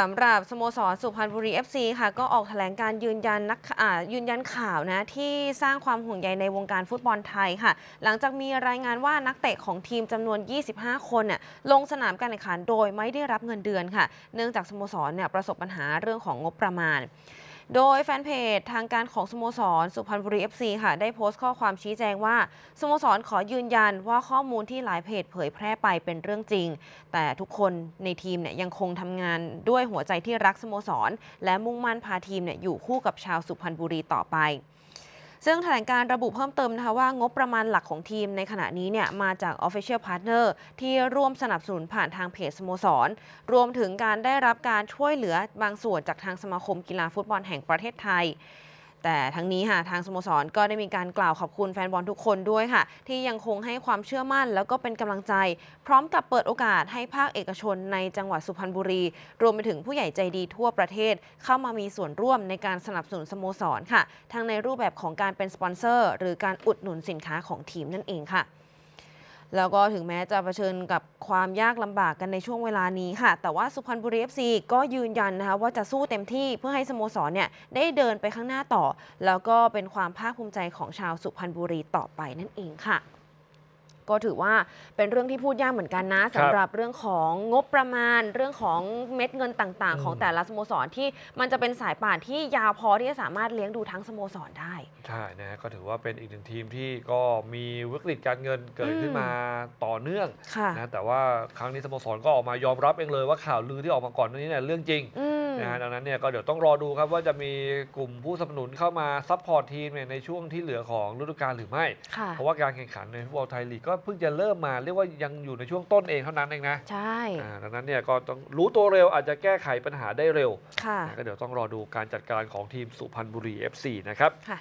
สำหรับสโมสรสุพรรณบุรี FC ค่ะ ก็ออกแถลงการยืนยันนักยืนยันข่าวนะที่สร้างความห่วงใยในวงการฟุตบอลไทยค่ะ หลังจากมีรายงานว่านักเตะของทีมจำนวน 25 คนน่ยลงสนามการแข่งขันโดยไม่ได้รับเงินเดือนค่ะ เนื่องจากสโมสรเนี่ยประสบปัญหาเรื่องของงบประมาณ โดยแฟนเพจทางการของสโมสร สุพรรณบุรี FC ค่ะ ได้โพสต์ข้อความชี้แจงว่า สโมสรขอยืนยันว่าข้อมูลที่หลายเพจเผยแพร่ไปเป็นเรื่องจริง แต่ทุกคนในทีมเนี่ยยังคงทำงานด้วยหัวใจที่รักสโมสร และมุ่งมั่นพาทีมเนี่ยอยู่คู่กับชาวสุพรรณบุรีต่อไป ซึ่งแถลงการระบุเพิ่มเติมนะคะว่างบประมาณหลักของทีมในขณะนี้เนี่ยมาจาก Official Partner ที่ร่วมสนับสนุนผ่านทางเพจสโมสร รวมถึงการได้รับการช่วยเหลือบางส่วนจากทางสมาคมกีฬาฟุตบอลแห่งประเทศไทย แต่ทั้งนี้ค่ะทางสโมสรก็ได้มีการกล่าวขอบคุณแฟนบอลทุกคนด้วยค่ะ ที่ยังคงให้ความเชื่อมั่นแล้วก็เป็นกำลังใจ พร้อมกับเปิดโอกาสให้ภาคเอกชนในจังหวัดสุพรรณบุรี รวมไปถึงผู้ใหญ่ใจดีทั่วประเทศ เข้ามามีส่วนร่วมในการสนับสนุนสโมสรค่ะ ทั้งในรูปแบบของการเป็นสปอนเซอร์ หรือการอุดหนุนสินค้าของทีมนั่นเองค่ะ แล้วก็ถึงแม้จะเผชิญกับความยากลำบากกันในช่วงเวลานี้ค่ะ แต่ว่าสุพรรณบุรีเอฟซีก็ยืนยันนะคะว่าจะสู้เต็มที่เพื่อให้สโมสรเนี่ยได้เดินไปข้างหน้าต่อ แล้วก็เป็นความภาคภูมิใจของชาวสุพรรณบุรีต่อไปนั่นเองค่ะ ก็ถือว่าเป็นเรื่องที่พูดยากเหมือนกันนะสำหรับเรื่องของงบประมาณ เรื่องของเม็ดเงินต่างๆ ของแต่ละสโมสรที่มันจะเป็นสายป่านที่ยาวพอที่จะสามารถเลี้ยงดูทั้งสโมสรได้ใช่นะฮะก็ถือว่าเป็นอีกหนึ่งทีมที่ก็มีวิกฤตการเงินเกิดขึ้นอืมมาต่อเนื่องค่ะนะแต่ว่าครั้งนี้สโมสรก็ออกมายอมรับเองเลยว่าข่าวลือที่ออกมาก่อนหน้านี้เนี่ยเรื่องจริงอืม นะฮะดังนั้นเนี่ยก็เดี๋ยวต้องรอดูครับว่าจะมีกลุ่มผู้สนับสนุนเข้ามาซัพพอร์ตทีมเนี่ยในช่วงที่เหลือของฤดูกาลหรือไม่ ค่ะเพราะว่าการแข่งขันในฟุตบอลไทยลีกก็เพิ่งจะเริ่มมาเรียกว่ายังอยู่ในช่วงต้นเองเท่านั้นเองนะใช่อ่าดังนั้นเนี่ยก็ต้องรู้ตัวเร็วอาจจะแก้ไขปัญหาได้เร็วค่ะนะก็เดี๋ยวต้องรอดูการจัดการของทีมสุพรรณบุรี FC นะครับ ค่ะ